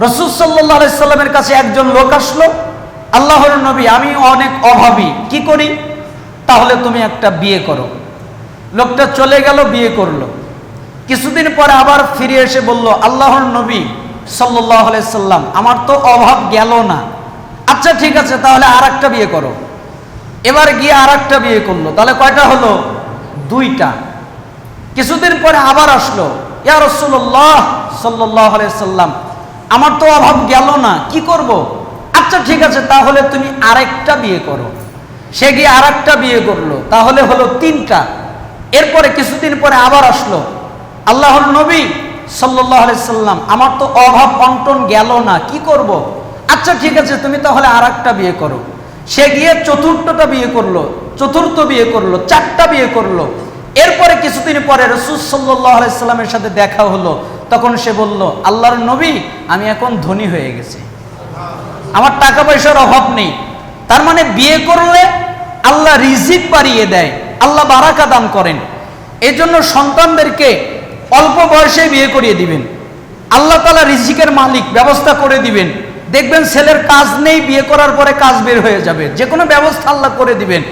রসুল সাল্লাহ সাল্লামের কাছে একজন লোক আসলো। আল্লাহর নবী, আমি অনেক অভাবী, কি করি? তাহলে তুমি একটা বিয়ে করো। লোকটা চলে গেল, বিয়ে করল। কিছুদিন পরে আবার ফিরে এসে বলল, আল্লাহর নবী সাল্লাহ সাল্লাম, আমার তো অভাব গেল না। আচ্ছা ঠিক আছে, তাহলে আর একটা বিয়ে করো। এবার গিয়ে আর একটা বিয়ে করল। তাহলে কয়টা হলো? দুইটা। কিছুদিন পরে আবার আসলো, ইয়া রসুল্লাহ সাল্লাহ সাল্লাম আমার তো অভাব গেল না, কি করব? আচ্ছা ঠিক আছে, তাহলে তুমি আরেকটা বিয়ে করো। সে গিয়ে আরেকটা বিয়ে করল, তাহলে হলো তিনটা। এরপরে কিছুদিন পরে আবার আসলো। আল্লাহর নবী সাল্লাহ সাল্লাম, আমার তো অভাব অন্টন গেল না, কি করব? আচ্ছা ঠিক আছে, তুমি তাহলে আর একটা বিয়ে করো। সে গিয়ে চতুর্থটা বিয়ে করল, চতুর্থ বিয়ে করল, চারটা বিয়ে করল। এরপরে কিছুদিন পরে রসুল সাল্লাহ সাল্লামের সাথে দেখা হলো। তখন সে বলল, আল্লাহর নবী, আমি এখন ধনী হয়ে গেছি। আমার টাকা পয়সার অভাব নেই। তার মানে বিয়ে করলে আল্লাহ রিজিক বাড়িয়ে দেয়, আল্লাহ বারাকা দান করেন। এই জন্য সন্তানদেরকে অল্প বয়সে বিয়ে করিয়ে দিবেন। আল্লাহ তালা রিজিকের মালিক, ব্যবস্থা করে দিবেন। দেখবেন ছেলের কাজ নেই, বিয়ে করার পরে কাজ বের হয়ে যাবে। যে কোনো ব্যবস্থা আল্লাহ করে দিবেন।